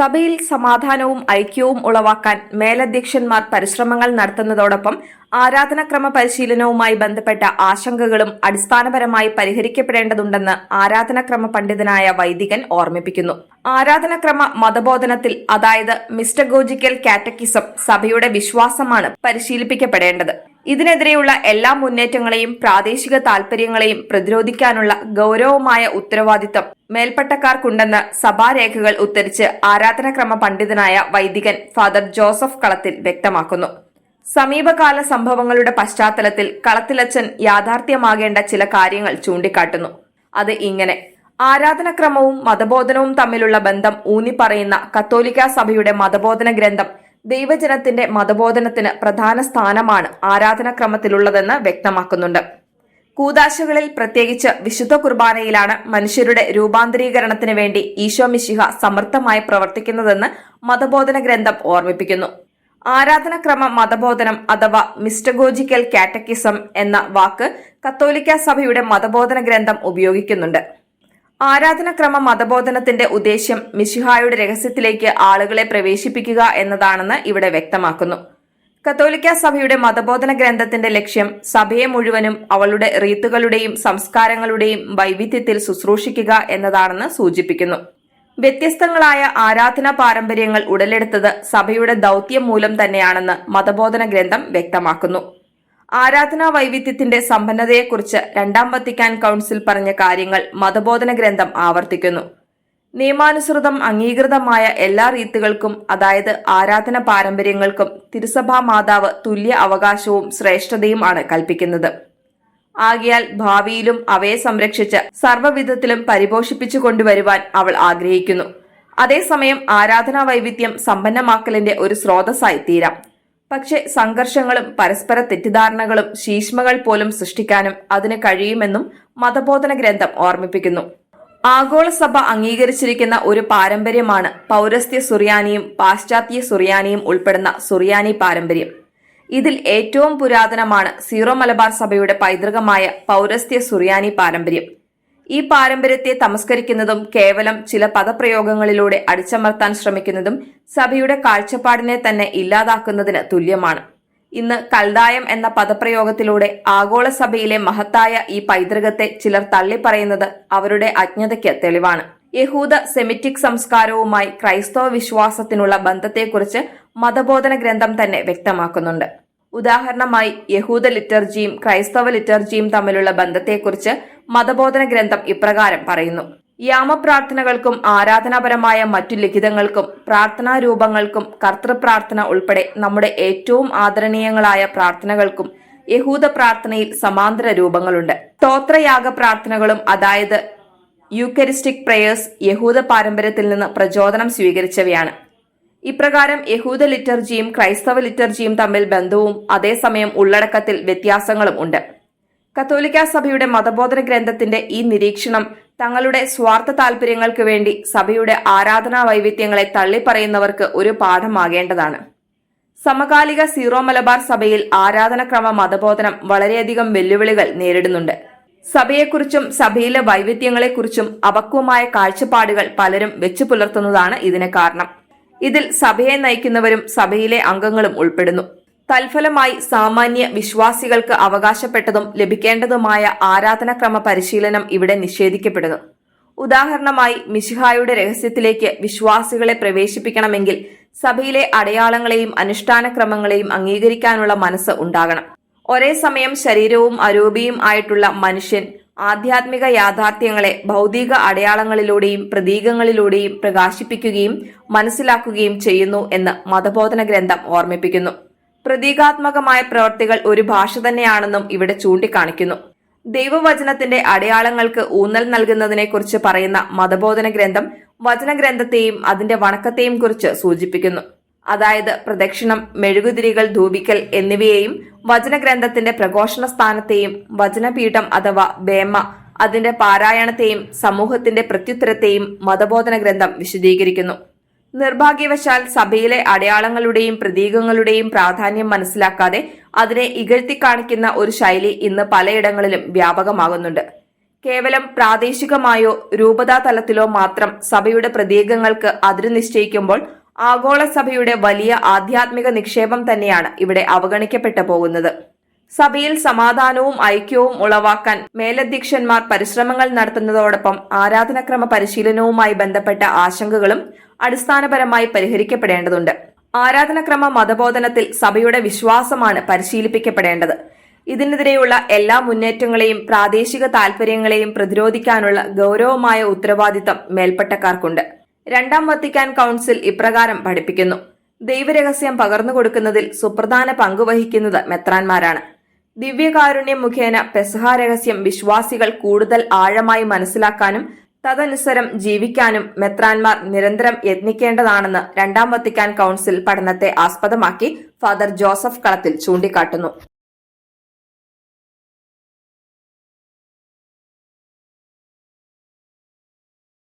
സഭയിൽ സമാധാനവും ഐക്യവും ഉളവാക്കാൻ മേലധ്യക്ഷന്മാർ പരിശ്രമങ്ങൾ നടത്തുന്നതോടൊപ്പം ആരാധനാക്രമ പരിശീലനവുമായി ബന്ധപ്പെട്ട ആശങ്കകളും അടിസ്ഥാനപരമായി പരിഹരിക്കപ്പെടേണ്ടതുണ്ടെന്ന് ആരാധനാക്രമ പണ്ഡിതനായ വൈദികൻ ഓർമ്മിപ്പിക്കുന്നു. ആരാധനാക്രമ മതബോധനത്തിൽ അതായത് മിസ്റ്റഗോജിക്കൽ കാറ്റക്കിസം സഭയുടെ വിശ്വാസമാണ് പരിശീലിപ്പിക്കപ്പെടേണ്ടത്. ഇതിനെതിരെയുള്ള എല്ലാ മുന്നേറ്റങ്ങളെയും പ്രാദേശിക താൽപര്യങ്ങളെയും പ്രതിരോധിക്കാനുള്ള ഗൗരവമായ ഉത്തരവാദിത്തം മേൽപ്പട്ടക്കാർക്കുണ്ടെന്ന് സഭാരേഖകൾ ഉദ്ധരിച്ച് ആരാധനാക്രമ പണ്ഡിതനായ വൈദികൻ ഫാദർ ജോസഫ് കളത്തിൽ വ്യക്തമാക്കുന്നു. സമീപകാല സംഭവങ്ങളുടെ പശ്ചാത്തലത്തിൽ കളത്തിലച്ചൻ യാഥാർത്ഥ്യമാകേണ്ട ചില കാര്യങ്ങൾ ചൂണ്ടിക്കാട്ടുന്നു. അത് ഇങ്ങനെ. ആരാധനക്രമവും മതബോധനവും തമ്മിലുള്ള ബന്ധം ഊന്നിപ്പറയുന്ന കത്തോലിക്ക സഭയുടെ മതബോധന ഗ്രന്ഥം ദൈവജനത്തിന്റെ മതബോധനത്തിന് പ്രധാന സ്ഥാനമാണ് ആരാധനക്രമത്തിലുള്ളതെന്ന് വ്യക്തമാക്കുന്നുണ്ട്. കൂതാശകളിൽ പ്രത്യേകിച്ച് വിശുദ്ധ കുർബാനയിലാണ് മനുഷ്യരുടെ രൂപാന്തരീകരണത്തിന് വേണ്ടി ഈശോ മിശിഹ സമർത്ഥമായി പ്രവർത്തിക്കുന്നതെന്ന് മതബോധന ഗ്രന്ഥം ഓർമ്മിപ്പിക്കുന്നു. ആരാധനക്രമ മതബോധനം അഥവാ മിസ്റ്റഗോജിക്കൽ കാറ്റക്കിസം എന്ന വാക്ക് കത്തോലിക്ക സഭയുടെ മതബോധന ഗ്രന്ഥം ഉപയോഗിക്കുന്നുണ്ട്. ആരാധനക്രമ മതബോധനത്തിന്റെ ഉദ്ദേശ്യം മിശിഹായുടെ രഹസ്യത്തിലേക്ക് ആളുകളെ പ്രവേശിപ്പിക്കുക എന്നതാണെന്ന് ഇവിടെ വ്യക്തമാക്കുന്നു. കത്തോലിക്ക സഭയുടെ മതബോധന ഗ്രന്ഥത്തിന്റെ ലക്ഷ്യം സഭയെ മുഴുവനും അവളുടെ റീത്തുകളുടെയും സംസ്കാരങ്ങളുടെയും വൈവിധ്യത്തിൽ ശുശ്രൂഷിക്കുക എന്നതാണെന്ന് സൂചിപ്പിക്കുന്നു. വ്യത്യസ്തങ്ങളായ ആരാധനാ പാരമ്പര്യങ്ങൾ ഉടലെടുത്തത് സഭയുടെ ദൗത്യം മൂലം തന്നെയാണെന്ന് മതബോധന ഗ്രന്ഥം വ്യക്തമാക്കുന്നു. ആരാധനാ വൈവിധ്യത്തിന്റെ സമ്പന്നതയെക്കുറിച്ച് രണ്ടാം വത്തിക്കാൻ കൗൺസിൽ പറഞ്ഞ കാര്യങ്ങൾ മതബോധന ഗ്രന്ഥം ആവർത്തിക്കുന്നു. നിയമാനുസൃതം അംഗീകൃതമായ എല്ലാ റീത്തുകൾക്കും അതായത് ആരാധന പാരമ്പര്യങ്ങൾക്കും തിരുസഭാ മാതാവ് തുല്യ അവകാശവും ശ്രേഷ്ഠതയും ആണ് കൽപ്പിക്കുന്നത്. ആകിയാൽ ഭാവിയിലും അവയെ സംരക്ഷിച്ച് സർവവിധത്തിലും പരിപോഷിപ്പിച്ചു കൊണ്ടുവരുവാൻ അവൾ ആഗ്രഹിക്കുന്നു. അതേസമയം ആരാധനാ വൈവിധ്യം സമ്പന്നമാക്കലിന്റെ ഒരു സ്രോതസ്സായി തീരാം. പക്ഷെ സംഘർഷങ്ങളും പരസ്പര തെറ്റിദ്ധാരണകളും ശീഷ്മകൾ പോലും സൃഷ്ടിക്കാനും അതിന് കഴിയുമെന്നും മതബോധന ഗ്രന്ഥം ഓർമ്മിപ്പിക്കുന്നു. ആഗോള സഭ അംഗീകരിച്ചിരിക്കുന്ന ഒരു പാരമ്പര്യമാണ് പൗരസ്ത്യ സുറിയാനിയും പാശ്ചാത്യ സുറിയാനിയും ഉൾപ്പെടുന്ന സുറിയാനി പാരമ്പര്യം. ഇതിൽ ഏറ്റവും പുരാതനമാണ് സീറോ മലബാർ സഭയുടെ പൈതൃകമായ പൗരസ്ത്യ സുറിയാനി പാരമ്പര്യം. ഈ പാരമ്പര്യത്തെ തമസ്കരിക്കുന്നതും കേവലം ചില പദപ്രയോഗങ്ങളിലൂടെ അടിച്ചമർത്താൻ ശ്രമിക്കുന്നതും സഭയുടെ കാഴ്ചപ്പാടിനെ തന്നെ ഇല്ലാതാക്കുന്നതിന് തുല്യമാണ്. ഇന്ന് കൽദായം എന്ന പദപ്രയോഗത്തിലൂടെ ആഗോള സഭയിലെ മഹത്തായ ഈ പൈതൃകത്തെ ചിലർ തള്ളിപ്പറയുന്നത് അവരുടെ അജ്ഞതയ്ക്ക് തെളിവാണ്. യഹൂദ സെമിറ്റിക് സംസ്കാരവുമായി ക്രൈസ്തവ വിശ്വാസത്തിനുള്ള ബന്ധത്തെക്കുറിച്ച് മതബോധന ഗ്രന്ഥം തന്നെ വ്യക്തമാക്കുന്നുണ്ട്. ഉദാഹരണമായി യഹൂദ ലിറ്റർജിയും ക്രൈസ്തവ ലിറ്റർജിയും തമ്മിലുള്ള ബന്ധത്തെക്കുറിച്ച് മതബോധന ഗ്രന്ഥം ഇപ്രകാരം പറയുന്നു. യാമപ്രാർത്ഥനകൾക്കും ആരാധനാപരമായ മറ്റു ലിഖിതങ്ങൾക്കും പ്രാർത്ഥനാ രൂപങ്ങൾക്കും കർത്തൃപ്രാർത്ഥന ഉൾപ്പെടെ നമ്മുടെ ഏറ്റവും ആദരണീയങ്ങളായ പ്രാർത്ഥനകൾക്കും യഹൂദ പ്രാർത്ഥനയിൽ സമാന്തര രൂപങ്ങളുണ്ട്. സ്തോത്രയാഗ പ്രാർത്ഥനകളും അതായത് യൂക്കരിസ്റ്റിക് പ്രേയേഴ്സ് യഹൂദ പാരമ്പര്യത്തിൽ നിന്ന് പ്രചോദനം സ്വീകരിച്ചവയാണ്. ഇപ്രകാരം യഹൂദ ലിറ്റർജിയും ക്രൈസ്തവ ലിറ്റർജിയും തമ്മിൽ ബന്ധവും അതേസമയം ഉള്ളടക്കത്തിൽ വ്യത്യാസങ്ങളും ഉണ്ട്. കത്തോലിക്ക സഭയുടെ മതബോധന ഗ്രന്ഥത്തിന്റെ ഈ നിരീക്ഷണം തങ്ങളുടെ സ്വാർത്ഥ താൽപര്യങ്ങൾക്ക് വേണ്ടി സഭയുടെ ആരാധനാ വൈവിധ്യങ്ങളെ തള്ളിപ്പറയുന്നവർക്ക് ഒരു പാഠമാകേണ്ടതാണ്. സമകാലിക സീറോ മലബാർ സഭയിൽ ആരാധനക്രമ മതബോധനം വളരെയധികം വെല്ലുവിളികൾ നേരിടുന്നുണ്ട്. സഭയെക്കുറിച്ചും സഭയിലെ വൈവിധ്യങ്ങളെക്കുറിച്ചും അപക്വമായ കാഴ്ചപ്പാടുകൾ പലരും വെച്ചു പുലർത്തുന്നതാണ് ഇതിന് കാരണം. ഇതിൽ സഭയെ നയിക്കുന്നവരും സഭയിലെ അംഗങ്ങളും ഉൾപ്പെടുന്നു. തൽഫലമായി സാമാന്യ വിശ്വാസികൾക്ക് അവകാശപ്പെട്ടതും ലഭിക്കേണ്ടതുമായ ആരാധനക്രമ പരിശീലനം ഇവിടെ നിഷേധിക്കപ്പെടുന്നു. ഉദാഹരണമായി മിശിഹായുടെ രഹസ്യത്തിലേക്ക് വിശ്വാസികളെ പ്രവേശിപ്പിക്കണമെങ്കിൽ സഭയിലെ അടയാളങ്ങളെയും അനുഷ്ഠാനക്രമങ്ങളെയും അംഗീകരിക്കാനുള്ള മനസ്സ് ഉണ്ടാകണം. ഒരേ സമയം ശരീരവും അരൂപിയും ആയിട്ടുള്ള മനുഷ്യൻ ആധ്യാത്മിക യാഥാർത്ഥ്യങ്ങളെ ഭൗതിക അടയാളങ്ങളിലൂടെയും പ്രതീകങ്ങളിലൂടെയും പ്രകാശിപ്പിക്കുകയും മനസ്സിലാക്കുകയും ചെയ്യുന്നു എന്ന് മതബോധന ഗ്രന്ഥം ഓർമ്മിപ്പിക്കുന്നു. പ്രതീകാത്മകമായ പ്രവർത്തികൾ ഒരു ഭാഷ തന്നെയാണെന്നും ഇവിടെ ചൂണ്ടിക്കാണിക്കുന്നു. ദൈവവചനത്തിന്റെ അടയാളങ്ങൾക്ക് ഊന്നൽ നൽകുന്നതിനെക്കുറിച്ച് പറയുന്ന മതബോധന ഗ്രന്ഥം വചനഗ്രന്ഥത്തെയും അതിന്റെ വണക്കത്തെയും കുറിച്ച് സൂചിപ്പിക്കുന്നു. അതായത് പ്രദക്ഷിണം മെഴുകുതിരികൾ ധൂപിക്കൽ എന്നിവയെയും വചനഗ്രന്ഥത്തിന്റെ പ്രഘോഷണ സ്ഥാനത്തെയും വചനപീഠം അഥവാ ബേമ അതിന്റെ പാരായണത്തെയും സമൂഹത്തിന്റെ പ്രത്യുത്തരത്തെയും മതബോധന ഗ്രന്ഥം വിശദീകരിക്കുന്നു. നിർഭാഗ്യവശാൽ സഭയിലെ അടയാളങ്ങളുടെയും പ്രതീകങ്ങളുടെയും പ്രാധാന്യം മനസ്സിലാക്കാതെ അതിനെ ഇകഴ്ത്തി കാണിക്കുന്ന ഒരു ശൈലി ഇന്ന് പലയിടങ്ങളിലും വ്യാപകമാകുന്നുണ്ട്. കേവലം പ്രാദേശികമായോ രൂപതാ തലത്തിലോ മാത്രം സഭയുടെ പ്രതീകങ്ങൾക്ക് അതിരു നിശ്ചയിക്കുമ്പോൾ ആഗോള സഭയുടെ വലിയ ആധ്യാത്മിക നിക്ഷേപം തന്നെയാണ് ഇവിടെ അവഗണിക്കപ്പെട്ടു പോകുന്നത്. സഭയിൽ സമാധാനവും ഐക്യവും ഉളവാക്കാൻ മേലധ്യക്ഷന്മാർ പരിശ്രമങ്ങൾ നടത്തുന്നതോടൊപ്പം ആരാധനക്രമ പരിശീലനവുമായി ബന്ധപ്പെട്ട ആശങ്കകളും അടിസ്ഥാനപരമായി പരിഹരിക്കപ്പെടേണ്ടതുണ്ട്. ആരാധനക്രമ മതബോധനത്തിൽ സഭയുടെ വിശ്വാസമാണ് പരിശീലിപ്പിക്കപ്പെടേണ്ടത്. ഇതിനെതിരെയുള്ള എല്ലാ മുന്നേറ്റങ്ങളെയും പ്രാദേശിക താൽപര്യങ്ങളെയും പ്രതിരോധിക്കാനുള്ള ഗൌരവമായ ഉത്തരവാദിത്തം മേൽപ്പട്ടക്കാർക്കുണ്ട്. രണ്ടാം വത്തിക്കാൻ കൗൺസിൽ ഇപ്രകാരം പഠിപ്പിക്കുന്നു. ദൈവരഹസ്യം പകർന്നു കൊടുക്കുന്നതിൽ സുപ്രധാന പങ്കുവഹിക്കുന്നത് മെത്രാന്മാരാണ്. ദിവ്യകാരുണ്യം മുഖേന പെസഹ രഹസ്യം വിശ്വാസികൾ കൂടുതൽ ആഴമായി മനസ്സിലാക്കാനും തദനുസരം ജീവിക്കാനും മെത്രാൻമാർ നിരന്തരം യത്നിക്കേണ്ടതാണെന്ന് രണ്ടാം വത്തിക്കാൻ കൗൺസിൽ പഠനത്തെ ആസ്പദമാക്കി ഫാദർ ജോസഫ് കളത്തിൽ ചൂണ്ടിക്കാട്ടുന്നു.